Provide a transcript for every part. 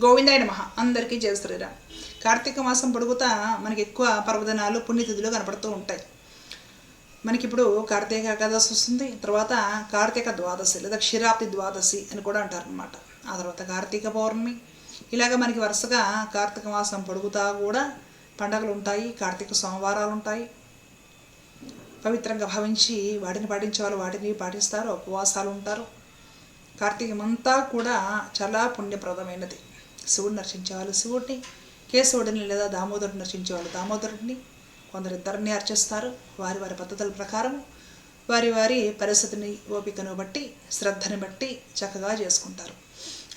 గోవిందాయ మహా అందరికీ జయ శ్రీరామ్. కార్తీక మాసం పొడుగుతా మనకి ఎక్కువ పర్వదినాలు పుణ్యతిథులు కనపడుతూ ఉంటాయి. మనకి ఇప్పుడు కార్తీక ఏకాదశి వస్తుంది. తర్వాత కార్తీక ద్వాదశి లేదా క్షీరాబ్ది ద్వాదశి అని కూడా అంటారు అనమాట ఆ తర్వాత కార్తీక పౌర్ణమి. ఇలాగ మనకి వరుసగా కార్తీక మాసం పొడుగుతా కూడా పండగలు ఉంటాయి కార్తీక సోమవారాలు ఉంటాయి పవిత్రంగా భావించి వాటిని పాటించే వాళ్ళు వాటిని పాటిస్తారు. ఉపవాసాలు ఉంటారు కార్తీకమంతా కూడా చాలా పుణ్యప్రదమైనది. శివుడిని అర్చించేవాళ్ళు శివుడిని కేశవుడిని లేదా దామోదరుడిని నర్చించే వాళ్ళు దామోదరుడిని. కొందరు ఇద్దరిని అర్చిస్తారు. వారి వారి పద్ధతుల ప్రకారం వారి వారి పరిస్థితిని ఓపికను బట్టి శ్రద్ధని బట్టి చక్కగా చేసుకుంటారు.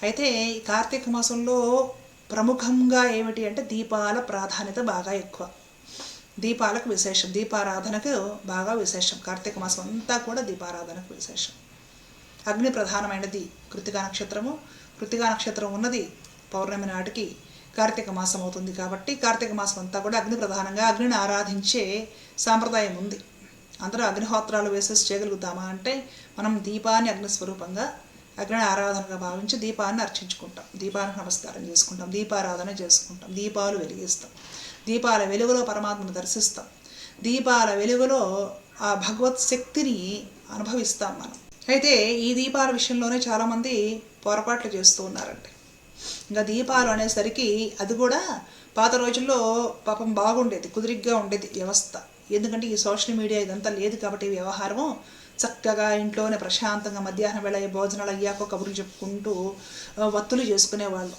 అయితే ఈ కార్తీక మాసంలో ప్రముఖంగా ఏమిటి అంటే దీపాల ప్రాధాన్యత బాగా ఎక్కువ. దీపాలకు విశేషం. దీపారాధనకు బాగా విశేషం. కార్తీక మాసం అంతా కూడా దీపారాధనకు విశేషం. అగ్ని ప్రధానమైనది కృతికా నక్షత్రము. కృతికా నక్షత్రం ఉన్నది పౌర్ణమి నాటికి కార్తీక మాసం అవుతుంది కాబట్టి కార్తీక మాసం అంతా కూడా అగ్ని ప్రధానంగా అగ్నిని ఆరాధించే సాంప్రదాయం ఉంది. అందరూ అగ్నిహోత్రాలు వేసేసి చేయగలుగుతామా అంటే మనం దీపాన్ని అగ్ని స్వరూపంగా అగ్ని ఆరాధనగా భావించి దీపాన్ని అర్చించుకుంటాం. దీపానికి నమస్కారం చేసుకుంటాం. దీపారాధన చేసుకుంటాం. దీపాలు వెలిగిస్తాం. దీపాల వెలుగులో పరమాత్మను దర్శిస్తాం. దీపాల వెలుగులో ఆ భగవత్ శక్తిని అనుభవిస్తాం మనం. అయితే ఈ దీపాల విషయంలోనే చాలామంది పొరపాట్లు చేస్తూ ఉన్నారండి. ఇంకా దీపాలు అనేసరికి అది కూడా పాత రోజుల్లో పాపం బాగుండేది కుదిరిగ్గా ఉండేది వ్యవస్థ. ఎందుకంటే ఈ సోషల్ మీడియా ఇదంతా లేదు కాబట్టి వ్యవహారము చక్కగా ఇంట్లోనే ప్రశాంతంగా మధ్యాహ్నం వేళ భోజనాలు అయ్యాక కబుర్లు చెప్పుకుంటూ వత్తులు చేసుకునేవాళ్ళు.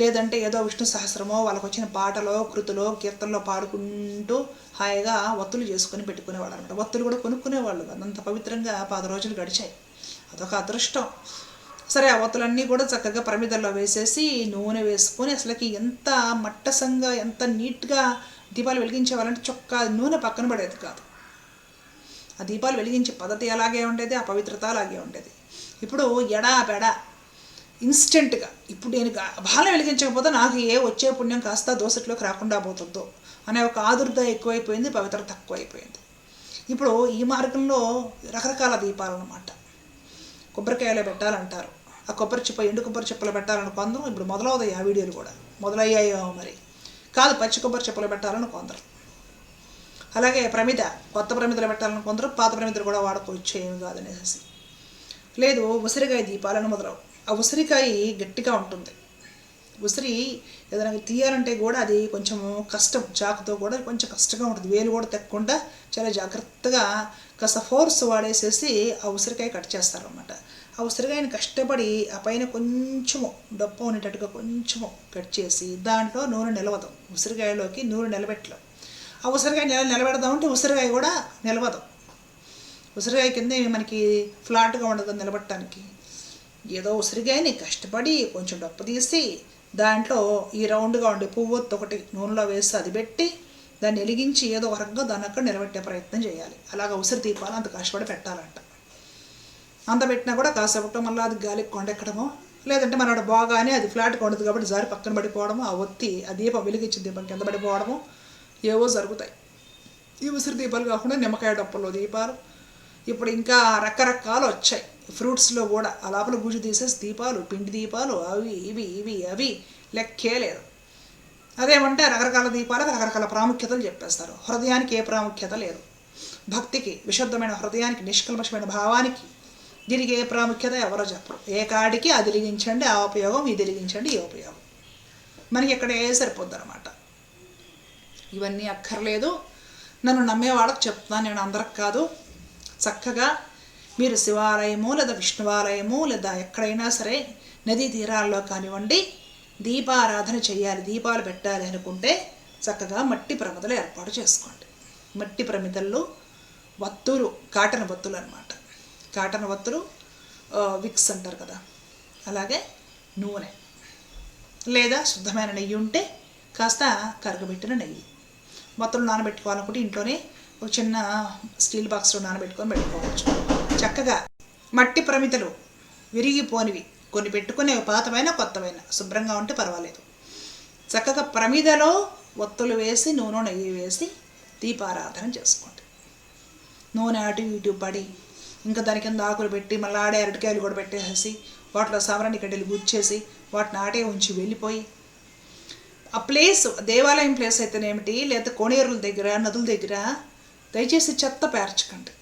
లేదంటే ఏదో విష్ణు సహస్రమో వాళ్ళకు వచ్చిన పాటలో కృతులో కీర్తనలో పాడుకుంటూ హాయిగా వత్తులు చేసుకుని పెట్టుకునేవాళ్ళు అనమాట వత్తులు కూడా కొనుక్కునేవాళ్ళు అంత పవిత్రంగా పది రోజులు గడిచాయి. అదొక అదృష్టం. సరే ఆ కూడా చక్కగా ప్రమిదల్లో వేసేసి నూనె వేసుకొని అసలుకి ఎంత మట్టసంగా ఎంత నీట్గా దీపాలు వెలిగించేవాళ్ళంటే చొక్క నూనె పక్కన పడేది కాదు. ఆ దీపాలు వెలిగించే పద్ధతి అలాగే ఉండేది? ఆ పవిత్రత అలాగే ఉండేది. ఇప్పుడు ఎడా పెడా ఇన్స్టెంట్గా ఇప్పుడు నేను బాల బాగా వెలిగించకపోతే నాకు ఏ వచ్చే పుణ్యం కాస్త దోసట్లోకి రాకుండా పోతుందో అనే ఒక ఆదుర్ద ఎక్కువైపోయింది పవిత్ర తక్కువైపోయింది. ఇప్పుడు ఈ మార్గంలో రకరకాల దీపాలు అన్నమాట కొబ్బరికాయలో పెట్టాలంటారు. ఆ కొబ్బరి చిప్ప ఎండు కొబ్బరి చిప్పలు పెట్టాలని కొందరు ఇప్పుడు మొదలవుతాయి ఆ వీడియోలు కూడా. మొదలయ్యాయో మరి. కాదు పచ్చి కొబ్బరి చిప్పలు పెట్టాలని కొందరు. అలాగే ప్రమిద కొత్త ప్రమిదలు పెట్టాలని కొందరు పాత ప్రమిదలు కూడా వాడుకోవచ్చు ఏమి కాదనేసి లేదు ఉసిరికాయ దీపాలను మొదలవు. ఆ ఉసిరికాయ గట్టిగా ఉంటుంది. ఉసిరి ఏదైనా తీయాలంటే కూడా అది కొంచెం కష్టం. చాకుతో కూడా కొంచెం కష్టంగా ఉంటుంది. వేలు కూడా తెక్కకుండా చాలా జాగ్రత్తగా కాస్త ఫోర్స్ వాడేసేసి ఆ ఉసిరికాయ కట్ చేస్తారన్నమాట. ఆ ఉసిరికాయని కష్టపడి ఆ పైన కొంచెము డొప్ప ఉండేటట్టుగా కొంచెము కట్ చేసి దాంట్లో నూనె నిలవదు. ఉసిరికాయలోకి నూనె నిలబెట్టలేం ఆ ఉసిరికాయ నిల నిలబెడదామంటే ఉసిరికాయ కూడా నిలవదు. ఉసిరికాయ కింద మనకి ఫ్లాట్గా ఉండదు నిలబెట్టడానికి. ఏదో ఉసిరికాయని కష్టపడి కొంచెం డప్పు తీసి దాంట్లో ఈ రౌండ్గా ఉండే పువ్వు ఒకటి నూనెలో వేసి అది పెట్టి దాన్ని వెలిగించి ఏదో ఒక రకంగా దాన్ని అక్కడ నిలబెట్టే ప్రయత్నం చేయాలి. అలాగ ఉసిరి దీపాలు అంత కష్టపడి పెట్టాలంట. అందబెట్టినా కూడా కాసేపట్లో మళ్ళీ అది గాలికి కొండెక్కడమో లేదంటే మనోడు బాగానే అది ఫ్లాట్గా ఉండదు కాబట్టి జారి పక్కన పడిపోవడము ఆ ఒత్తి ఆ దీపం వెలిగించిన దీపం కింద పడిపోవడము ఏవో జరుగుతాయి. ఈ ఉసిరి దీపాలు కాకుండా నిమ్మకాయ డప్పుల్లో దీపాలు. ఇప్పుడు ఇంకా రకరకాలు వచ్చాయి. ఫ్రూట్స్లో కూడా ఆ లోపల గుజు తీసేసి దీపాలు పిండి దీపాలు అవి ఇవి ఇవి అవి లెక్కే లేదు. అదేమంటే రకరకాల దీపాలకు రకరకాల ప్రాముఖ్యతలు చెప్పేస్తారు. హృదయానికి ఏ ప్రాముఖ్యత లేదు. భక్తికి విశుద్ధమైన హృదయానికి నిష్కల్మషమైన భావానికి దీనికి ఏ ప్రాముఖ్యత ఎవరో చెప్పరు. ఏ కాడికి అది ఆ ఉపయోగం ఇది ఈ ఉపయోగం. మనకి ఇక్కడే సరిపోద్ది అనమాట ఇవన్నీ అక్కర్లేదు. నన్ను నమ్మేవాళ్ళకి చెప్తున్నాను నేను అందరికి కాదు. చక్కగా మీరు శివాలయము లేదా విష్ణువాలయము లేదా ఎక్కడైనా సరే నదీ తీరాల్లో కానివ్వండి దీపారాధన చేయాలి దీపాలు పెట్టాలి అనుకుంటే చక్కగా మట్టి ప్రమిదలు ఏర్పాటు చేసుకోండి. మట్టి ప్రమిదల్లో వత్తులు కాటన్ వత్తులు అనమాట కాటన్ వత్తులు విక్స్ అంటారు కదా. అలాగే నూనె. లేదా శుద్ధమైన నెయ్యి ఉంటే కాస్త కరగబెట్టిన నెయ్యి. మొత్తం నానబెట్టుకోవాలనుకుంటే ఇంట్లోనే ఒక చిన్న స్టీల్ బాక్స్లో నానబెట్టుకొని పెట్టుకోవచ్చు. చక్కగా మట్టి ప్రమితలు విరిగిపోనివి. కొన్ని పెట్టుకునే పాతమైన కొత్తమైన శుభ్రంగా ఉంటే పర్వాలేదు. చక్కగా ప్రమిదలో ఒత్తులు వేసి నూనె నెయ్యి వేసి దీపారాధన చేసుకోండి. నూనె అటు ఇటు పడి ఇంకా దాని కింద ఆకులు పెట్టి మళ్ళీ ఆడే అరటికాయలు కూడా పెట్టేసేసి వాటిలో సామరాన్ని గడ్డలు గుచ్చేసి వాటిని ఆటే ఉంచి వెళ్ళిపోయి. ఆ ప్లేస్ దేవాలయం ప్లేస్ అయితేనేమిటి లేదా కోనేరుల దగ్గర నదుల దగ్గర దయచేసి చెత్త పేర్చకండి.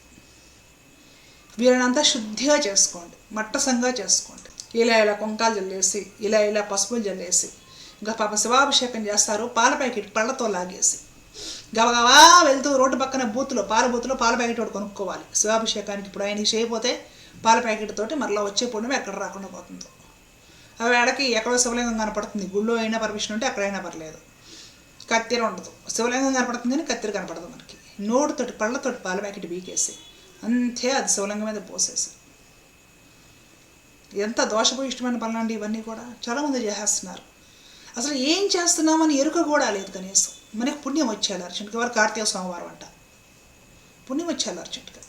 వీళ్ళనంతా శుద్ధిగా చేసుకోండి మట్టసంగా చేసుకోండి. ఇలా ఇలా కొంకాలు జల్లేసి ఇలా ఇలా పసుపులు జల్లేసి ఇంకా పాప శివాభిషేకం చేస్తారు పాల ప్యాకెట్ పళ్ళతో లాగేసి. గబగబా వెళ్తూ రోడ్డు పక్కన బూత్లో పాల బూత్లో పాల ప్యాకెట్ ఒకటి కొనుక్కోవాలి. శివాభిషేకానికి ఇప్పుడు ఆయనకి చేయకపోతే పాల ప్యాకెట్ తోటి మరలా వచ్చే పుణ్యం ఎక్కడ రాకుండా పోతుంది. అవి ఆడకి ఎక్కడో శివలింగం కనపడుతుంది. గుళ్ళో అయినా పర్మిషన్ ఉంటే ఎక్కడైనా పర్లేదు. కత్తిర ఉండదు. శివలింగం కనపడుతుంది కానీ కత్తిర కనపడదు మనకి. నోడుతోటి పళ్ళతోటి పాల ప్యాకెట్ బీకేసి అంతే అది శివలింగం మీద పోసేసి. ఎంత దోషభూయిష్టమైన అండి ఇవన్నీ కూడా. చాలామంది చేసేస్తున్నారు. అసలు ఏం చేస్తున్నామని ఎరుక కూడా లేదు కనీసం. మనకి పుణ్యం వచ్చేయాలి అర్జునుడికి. వారు కార్తీక సోమవారం అంట. పుణ్యం వచ్చేయాలి అర్జునుడికి.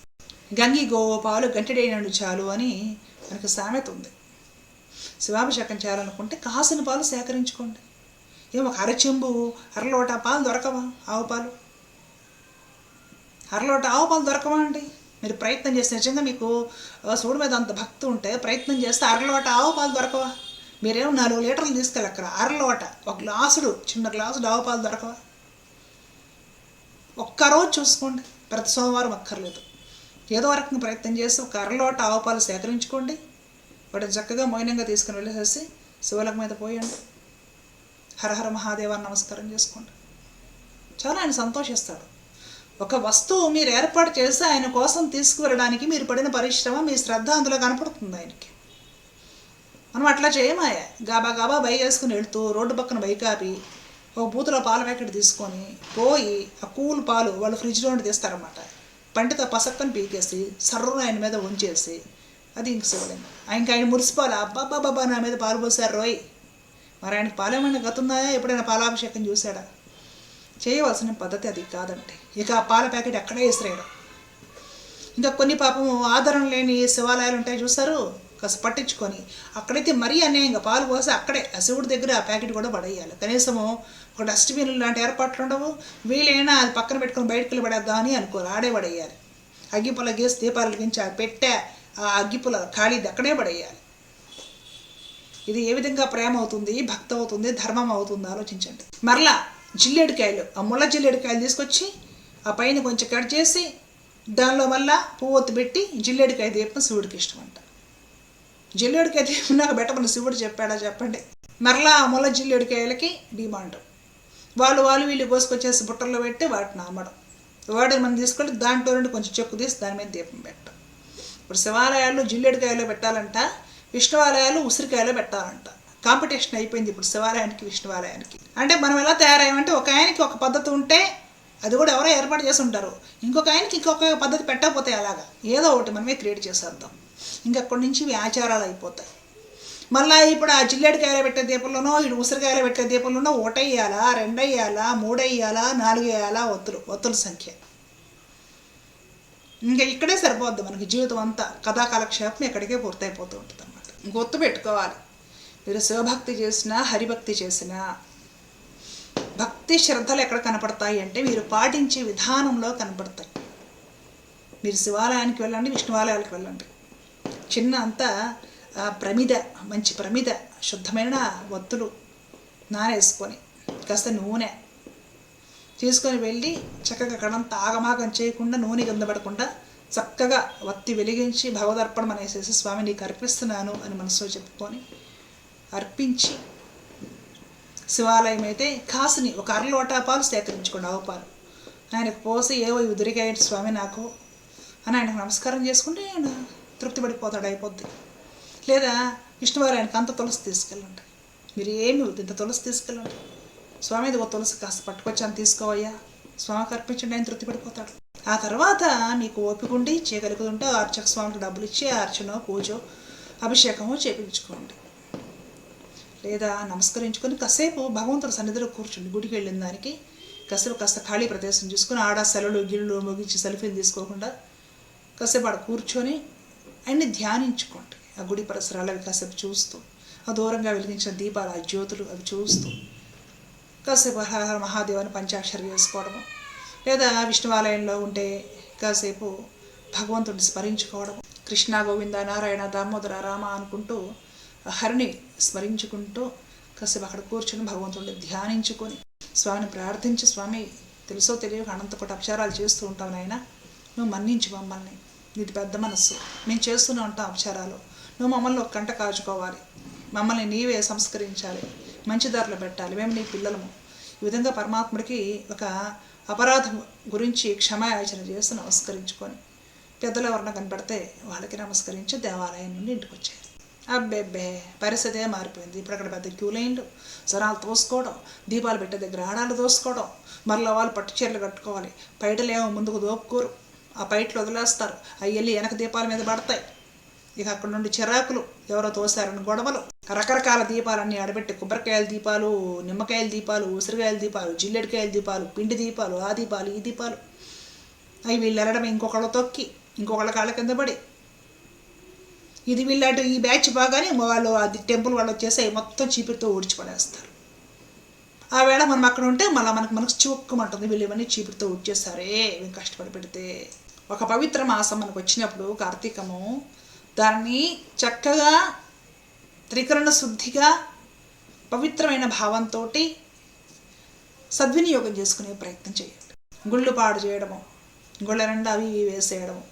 గంగి గోపాలు గంటడైనడు చాలు అని మనకు సామెత ఉంది. శివాభిషేకం చేయాలనుకుంటే కాసిన పాలు సేకరించుకోండి. ఏమో ఒక అరచెంబు అరలోట పాలు దొరకవా? ఆవు పాలు? అరలోట ఆవు పాలు దొరకవా అండి? మీరు ప్రయత్నం చేస్తే నిజంగా మీకు ఆ, మీద అంత భక్తి ఉంటే ప్రయత్నం చేస్తే అరలోట ఆవు పాలు దొరకవా? మీరేమో నాలుగు లీటర్లు తీసుకెళ్ళక్కడ అరలోట ఒక గ్లాసుడు చిన్న గ్లాసుడు ఆవు పాలు దొరకవా? ఒక్కరోజు చూసుకోండి. ప్రతి సోమవారం అక్కర్లేదు ఏదో రకంగా ప్రయత్నం చేసి ఒక అరలోట ఆవపాలు సేకరించుకోండి. వాటిని చక్కగా మౌనంగా తీసుకుని వెళ్ళేసేసి శివలకు మీద పోయండి. హరహర మహాదేవాన్ని నమస్కారం చేసుకోండి. చాలా ఆయన సంతోషిస్తాడు. ఒక వస్తువు మీరు ఏర్పాటు చేసి ఆయన కోసం తీసుకువెళ్ళడానికి మీరు పడిన పరిశ్రమ మీ శ్రద్ధ అందులో కనపడుతుంది ఆయనకి. మనం అట్లా చేయమాయా? గాబా గాబా బై వేసుకుని వెళ్తూ రోడ్డు పక్కన బైక్ ఆపి ఒక బూతులో పాల ప్యాకెట్ తీసుకొని పోయి ఆ కూల్ పాలు వాళ్ళు ఫ్రిడ్జ్లో ఉండి తీస్తారన్నమాట. పంటితో పసక్కని పీకేసి సర్రును ఆయన మీద ఉంచేసి అది ఇంక చూడలేదు ఆయనకి ఆయన మురిసిపాలు అబ్బాబ్బా బాబా నా మీద పాలు పోసారు రోయ్. మరి ఆయనకి పాలేమైనా గతుందా ఎప్పుడైనా పాలాభిషేకం చూశాడా? చేయవలసిన పద్ధతి అది కాదంటే. ఇక ఆ పాల ప్యాకెట్ అక్కడే విసిరేయడం. ఇంకా కొన్ని పాపం ఆదరణ లేని శివాలయాలు ఉంటాయి చూసారు కాస్త పట్టించుకొని అక్కడైతే మరీ అన్యాయంగా పాలు పోసి అక్కడే ఆ శివుడి దగ్గర ఆ ప్యాకెట్ కూడా పడేయాలి. కనీసము ఒక డస్ట్బిన్ లాంటి ఏర్పాట్లు ఉండవు. వీలైనా అది పక్కన పెట్టుకొని బయటకు వెళ్ళి పడేద్దామని అనుకోరు ఆడే పడేయాలి. అగ్గిపుల గేసి దీపాలు వెలిగించి ఆ పెట్టే ఆ అగ్గిపుల ఖాళీది అక్కడే పడేయాలి. ఇది ఏ విధంగా ప్రేమ అవుతుంది భక్తి అవుతుంది ధర్మం అవుతుంది ఆలోచించండి. మరలా జిల్లేడికాయలు ఆ ముళ్ళ జిల్లేడికాయలు తీసుకొచ్చి ఆ పైన కొంచెం కట్ చేసి దానిలో మళ్ళా పువ్వొత్తు పెట్టి జిల్లేడికాయ దీపం శివుడికి ఇష్టం అంట జిల్లుడికి అయితే నాకు బెట్టమని శివుడు చెప్పాడా చెప్పండి. మరలా ముల జిల్లుడికాయలకి డిమాండ్. వాళ్ళు వాళ్ళు వీళ్ళు కోసుకొచ్చేసి బుట్టల్లో పెట్టి వాటిని అమ్మడం. వాటిని మనం తీసుకొని దాంట్లో నుండి కొంచెం చెక్కు తీసి దాని మీద దీపం పెట్టడం. ఇప్పుడు శివాలయాలు జిల్లేడికాయలో పెట్టాలంట విష్ణువాలయాలు ఉసిరికాయలో పెట్టాలంట. కాంపిటీషన్ అయిపోయింది ఇప్పుడు శివాలయానికి విష్ణువాలయానికి. అంటే మనం ఎలా తయారయ్యామంటే ఒక ఆయనకి ఒక పద్ధతి ఉంటే అది కూడా ఎవరో ఏర్పాటు చేసి ఉంటారు. ఇంకొక ఆయనకి ఇంకొక పద్ధతి పెట్టకపోతే అలాగా ఏదో ఒకటి మనమే క్రియేట్ చేసేద్దాం. ఇంకక్కడి నుంచి ఇవి ఆచారాలు అయిపోతాయి. మళ్ళీ ఇప్పుడు ఆ జిల్లేడికాయలు పెట్టే దీపంలోనో ఇటు ఉసిరికాయలు పెట్టే దీపంలోనో ఒకటయ్యాలా రెండయ్యాలా మూడయ్యాలా నాలుగు వేయాలా ఒత్తులు ఒత్తుల సంఖ్య. ఇంకా ఇక్కడే సరిపోద్ది మనకి జీవితం అంతా. కథా కాలక్షేపం ఇక్కడికే పూర్తయిపోతూ ఉంటుంది అనమాట గుర్తు పెట్టుకోవాలి. మీరు శివభక్తి చేసినా హరిభక్తి చేసినా భక్తి శ్రద్ధలు ఎక్కడ కనపడతాయి అంటే మీరు పాటించే విధానంలో కనపడతాయి. మీరు శివాలయానికి వెళ్ళండి విష్ణువాలయాలకు వెళ్ళండి. చిన్న అంతా ప్రమిద మంచి ప్రమిద శుద్ధమైన వత్తులు నానేసుకొని కాస్త నూనె తీసుకొని వెళ్ళి చక్కగా కణం ఆగమాగం చేయకుండా నూనె కింద పడకుండా చక్కగా వత్తి వెలిగించి భగవదర్పణం అనేసేసి స్వామి నీకు అర్పిస్తున్నాను అని మనసులో చెప్పుకొని అర్పించి శివాలయం అయితే కాసుని ఒక అర లోటా పాలు సేకరించుకోండి ఆవు పాలు. ఆయనకు పోసి ఏవో ఉదిరికాయటి స్వామి నాకు. అని ఆయనకు నమస్కారం చేసుకుంటే తృప్తిపడిపోతాడు అయిపోద్ది. లేదా విష్ణువారాయణకి అంత తులసి తీసుకెళ్ళండి. మీరు ఏమి వద్దు ఇంత తులసి తీసుకెళ్ళండి. స్వామి ఇది ఒక తులసి కాస్త పట్టుకొచ్చాను తీసుకోవయ్యా. స్వామికి అర్పించండి ఆయన తృప్తిపడిపోతాడు. ఆ తర్వాత మీకు ఓపిక ఉండి చేయగలుగుతుంటే అర్చక స్వామికి డబ్బులు ఇచ్చి అర్చన అర్చనో పూజో అభిషేకమో చేపించుకోండి. లేదా నమస్కరించుకొని కాసేపు భగవంతుడు సన్నిధిలో కూర్చోండి. గుడికి వెళ్ళిన దానికి కాసేపు కాస్త ఖాళీ ప్రదేశం చూసుకుని ఆడ సెలవులు గిళ్ళు ముగించి సెల్ఫీలు తీసుకోకుండా కాసేపు ఆడ కూర్చొని ఆయన్ని ధ్యానించుకోండి. ఆ గుడి పరిసరాలు అవి కాసేపు చూస్తూ ఆ దూరంగా వెలిగించిన దీపాలు ఆ జ్యోతులు అవి చూస్తూ కాసేపు హర మహాదేవాన్ని పంచాక్షరి చేసుకోవడము లేదా విష్ణువాలయంలో ఉంటే కాసేపు భగవంతుడిని స్మరించుకోవడం కృష్ణ గోవింద నారాయణ దామోదర రామ అనుకుంటూ హరిని స్మరించుకుంటూ కాసేపు అక్కడ కూర్చొని భగవంతుడిని ధ్యానించుకొని స్వామిని ప్రార్థించి స్వామి తెలుసో తెలియక అనంతకోటి అపచారాలు చేస్తూ ఉంటావు నాయన నువ్వు మన్నించు మమ్మల్ని. నీది పెద్ద మనస్సు. మేము చేస్తూనే ఉంటాం అపచారాలు నువ్వు మమ్మల్ని ఒక కంట కాచుకోవాలి. మమ్మల్ని నీవే సంస్కరించాలి. మంచి దారిలో పెట్టాలి. మేము నీ పిల్లలము. ఈ విధంగా పరమాత్ముడికి ఒక అపరాధం గురించి క్షమాయాచన చేసి నమస్కరించుకొని పెద్దలు ఎవరన్నా కనపడితే వాళ్ళకి నమస్కరించి దేవాలయం నుండి ఇంటికి వచ్చారు. అబ్బెబ్బే పరిస్థితే మారిపోయింది. ఇప్పుడు అక్కడ పెద్ద క్యూ లైన్లు జనాలు తోసుకోవడం దీపాలు పెట్టే దగ్గర ఆడాలు తోసుకోవడం. మరలా వాళ్ళు పట్టు చీరలు కట్టుకోవాలి. పైటలేమో ముందుకు దోపుకోరు. ఆ పైట్లు వదిలేస్తారు. అవి వెళ్ళి వెనక దీపాల మీద పడతాయి. ఇక అక్కడ నుండి చిరాకులు ఎవరో తోసారని గొడవలు. రకరకాల దీపాలన్నీ ఆడబెట్టి కొబ్బరికాయల దీపాలు నిమ్మకాయల దీపాలు ఉసిరికాయల దీపాలు జిల్లెడికాయల దీపాలు పిండి దీపాలు ఆ దీపాలు ఈ దీపాలు. అవి వీళ్ళు వెళ్ళడం ఇంకొకళ్ళ తొక్కి ఇంకొకళ్ళ కాళ్ళ కింద పడి. ఇది వీళ్ళంటే ఈ బ్యాచ్ బాగానే వాళ్ళు అది టెంపుల్ వాళ్ళు వచ్చేసి అవి మొత్తం చీపురుతో ఊడ్చిపడేస్తారు. ఆ వేళ మనం అక్కడ ఉంటే మళ్ళీ మనకు మనకు చిక్కుమంటుంది వీళ్ళు ఇవన్నీ చీపురుతో ఊడ్చేస్తారే మేము కష్టపడి పెడితే. ఒక పవిత్ర మాసం మనకు వచ్చినప్పుడు కార్తీకము దాన్ని చక్కగా త్రికరణ శుద్ధిగా పవిత్రమైన భావంతో సద్వినియోగం చేసుకునే ప్రయత్నం చేయండి. గుళ్ళు పాడు చేయడము గుళ్ళ నిండా అవి ఇవి వేసేయడము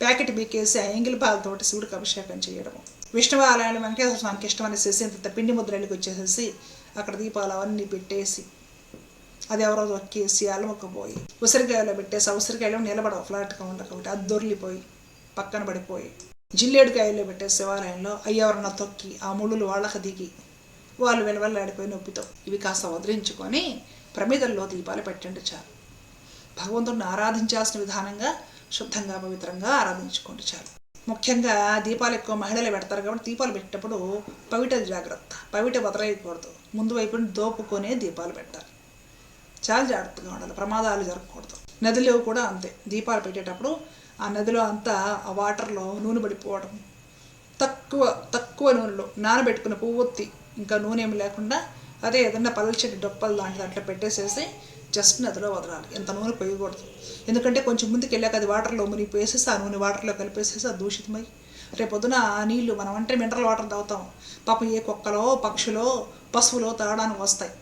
ప్యాకెట్ బీకేసి ఆ ఎంగిలి పాలతోటి శివుడికి అభిషేకం చేయడము. విష్ణు ఆలయాలు వెంకటేశ్వర స్వామికి ఇష్టమని చేసి ఇంత పిండి ముద్రలకి వచ్చేసేసి అక్కడ దీపాలు అవన్నీ పెట్టేసి అది ఎవరో తొక్కేసి అలమకపోయి ఉసిరికాయలో పెట్టేసి ఆ ఉసిరికాయలో నిలబడవు ఫ్లాట్గా ఉండకపోతే అది దొర్లిపోయి పక్కన పడిపోయి. జిల్లేడుకాయల్లో పెట్టే శివాలయంలో అయ్యెవరన్నా తొక్కి ఆ ముళ్ళులు వాళ్ళకి దిగి వాళ్ళు వెలవెల్లాడిపోయి నొప్పితో. ఇవి కాస్త వదిలించుకొని ప్రమిదల్లో దీపాలు పెట్టండి చాలు. భగవంతుడిని ఆరాధించాల్సిన విధానంగా శుద్ధంగా పవిత్రంగా ఆరాధించుకోండి చాలు. ముఖ్యంగా దీపాలు ఎక్కువ మహిళలు పెడతారు కాబట్టి దీపాలు పెట్టేటప్పుడు పవిట జాగ్రత్త. పవిట వదలయకూడదు ముందు వైపుని దోపుకొనే దీపాలు పెట్టాలి. చాలా జాగ్రత్తగా ఉండాలి. ప్రమాదాలు జరగకూడదు. నదిలో కూడా అంతే. దీపాలు పెట్టేటప్పుడు ఆ నదిలో అంతా ఆ వాటర్లో నూనె పడిపోవడం తక్కువ తక్కువ నూనెలో నానబెట్టుకున్న పువ్వొత్తి ఇంకా నూనె ఏమి లేకుండా అదే ఏదన్నా పల్లచెట్టు డొప్పలు లాంటి దాంట్లో పెట్టేసేసి జస్ట్ నదిలో వదలాలి. ఎంత నూనె పోయకూడదు. ఎందుకంటే కొంచెం ముందుకు వెళ్ళాక అది వాటర్లో మునిగిపోయేసేసి ఆ నూనె వాటర్లో కలిపేసేసి అది దూషితమై రేపు పొద్దున ఆ నీళ్ళు మనం అంటే మినరల్ వాటర్ తాగుతాం. పాపం ఏ కుక్కలో పక్షులో పశువులో తాగడానికి వస్తాయి.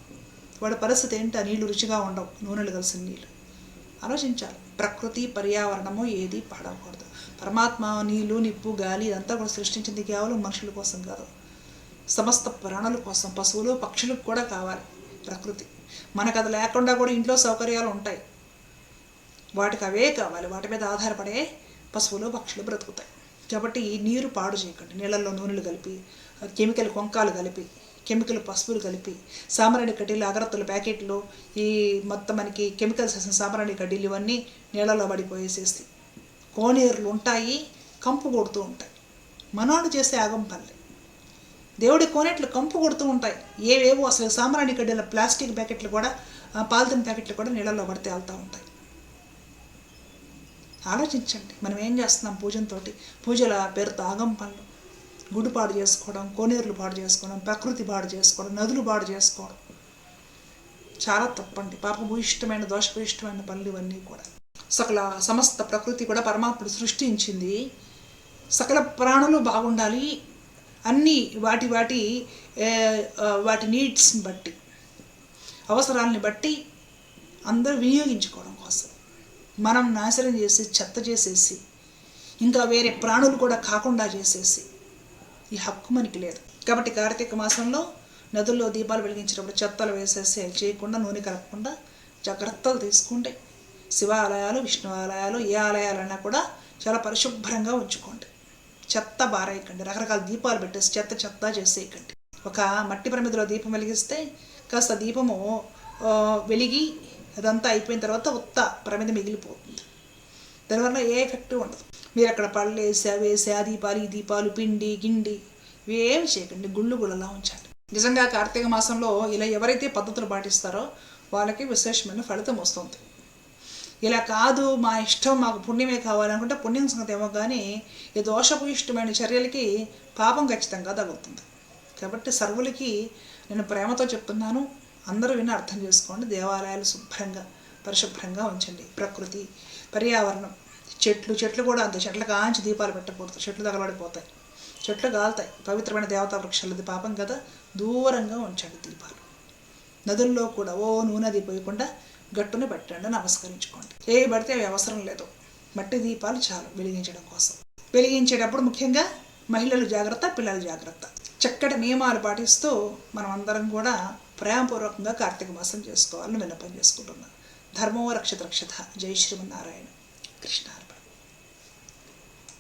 వాడి పరిస్థితి ఏంటి? ఆ నీళ్ళు రుచిగా ఉండవు. నూనెలు కలిసిన నీళ్ళు ఆలోచించాలి. ప్రకృతి పర్యావరణము ఏది పాడకూడదు పరమాత్మ నీళ్ళు నిప్పు గాలి ఇదంతా కూడా సృష్టించింది కేవలం మనుషుల కోసం కాదు. సమస్త ప్రాణుల కోసం పశువులు పక్షులకు కూడా కావాలి ప్రకృతి. మనకు అది లేకుండా కూడా ఇంట్లో సౌకర్యాలు ఉంటాయి. వాటికి అవే కావాలి. వాటి మీద ఆధారపడే పశువులు పక్షులు బ్రతుకుతాయి. కాబట్టి ఈ నీరు పాడు చేయకండి. నీళ్ళల్లో నూనెలు కలిపి కెమికల్ కొంకాలు కలిపి కెమికల్ పసుపులు కలిపి సామరాణి కడ్డీలు అగరత్తుల ప్యాకెట్లు ఈ మొత్తం మనకి కెమికల్స్ వేసిన సామరాణి కడ్డీలు ఇవన్నీ నీళ్ళలో పడిపోయేసేసి కోనేరులు ఉంటాయి కంపు కొడుతూ ఉంటాయి. మనోడు చేసే ఆగం పల్లె దేవుడి కోనేట్లు కంపు కొడుతూ ఉంటాయి. ఏవేవో అసలు సామరాణి కడ్డీల ప్లాస్టిక్ ప్యాకెట్లు కూడా పాలిథిన్ ప్యాకెట్లు కూడా నీళ్ళలో పడితే వెళ్తూ ఉంటాయి. ఆలోచించండి. మనం ఏం చేస్తున్నాం పూజంతో పూజల పేరుతో ఆగం పనులు. గుడ్డు పాడు చేసుకోవడం కోనేరులు పాడు చేసుకోవడం ప్రకృతి పాడు చేసుకోవడం నదులు పాడు చేసుకోవడం. చాలా తప్పండి. పాపభూయిష్టమైన దోషభూయిష్టమైన పనులు ఇవన్నీ కూడా. సకల సమస్త ప్రకృతి కూడా పరమాత్ముడు సృష్టించింది. సకల ప్రాణులు బాగుండాలి. అన్నీ వాటి వాటి వాటి నీడ్స్ని బట్టి అవసరాలని బట్టి అందరూ వినియోగించుకోవడం కోసం. మనం నాశనం చేసి చెత్త చేసేసి ఇంకా వేరే ప్రాణులు కూడా కాకుండా చేసేసి ఈ హక్కు మనకి లేదు. కాబట్టి కార్తీక మాసంలో నదుల్లో దీపాలు వెలిగించినప్పుడు చెత్తలు వేసేసి చేయకుండా నూనె కలపకుండా జాగ్రత్తలు తీసుకుంటే శివ ఆలయాలు విష్ణు ఆలయాలు ఏ ఆలయాలైనా కూడా చాలా పరిశుభ్రంగా ఉంచుకోండి. చెత్త బారేయకండి. రకరకాల దీపాలు పెట్టేసి చెత్త చెత్త చేసేయకండి. ఒక మట్టి ప్రమిదిలో దీపం వెలిగిస్తే కాస్త దీపము వెలిగి అదంతా అయిపోయిన తర్వాత ఉత్త ప్రమిద మిగిలిపోతుంది. దానివల్ల ఏ ఎఫెక్ట్ ఉండదు. మీరు అక్కడ పళ్ళు వేసి అవి దీపాలు ఈ దీపాలు పిండి గిండి ఇవేమి చేయకండి. గుళ్ళు గుళ్ళలా ఉంచండి. నిజంగా కార్తీక మాసంలో ఇలా ఎవరైతే పద్ధతులు పాటిస్తారో వాళ్ళకి విశేషమైన ఫలితం వస్తుంది. ఇలా కాదు మా ఇష్టం మాకు పుణ్యమే కావాలనుకుంటే పుణ్యం సంగతి ఏమో కానీ ఈ దోషభూయిష్టమైన చర్యలకి పాపం ఖచ్చితంగా తగులుతుంది. కాబట్టి సర్వులకి నేను ప్రేమతో చెప్తున్నాను అందరూ విని అర్థం చేసుకోండి. దేవాలయాలు శుభ్రంగా పరిశుభ్రంగా ఉంచండి. ప్రకృతి పర్యావరణం. చెట్లు చెట్లు కూడా అంతే. చెట్ల కాంచి దీపాలు పెట్టకూడదు. చెట్లు తగలబడిపోతాయి. చెట్లు కాలుతాయి పవిత్రమైన దేవతా వృక్షాలది పాపం కదా. దూరంగా ఉంచండి దీపాలు. నదుల్లో కూడా ఓ నూనె పోయకుండా గట్టుని పెట్టండి నమస్కరించుకోండి. ఏ పడితే అవి అవసరం లేదు. మట్టి దీపాలు చాలు వెలిగించడం కోసం. వెలిగించేటప్పుడు ముఖ్యంగా మహిళలు జాగ్రత్త పిల్లలు జాగ్రత్త. చక్కటి నియమాలు పాటిస్తూ మనం అందరం కూడా ప్రేమపూర్వకంగా కార్తీక మాసం చేసుకోవాలని విన్నపం చేసుకుంటున్నాను ధర్మో రక్షత రక్షత జై శ్రీమన్నారాయణ కృష్ణార్పణ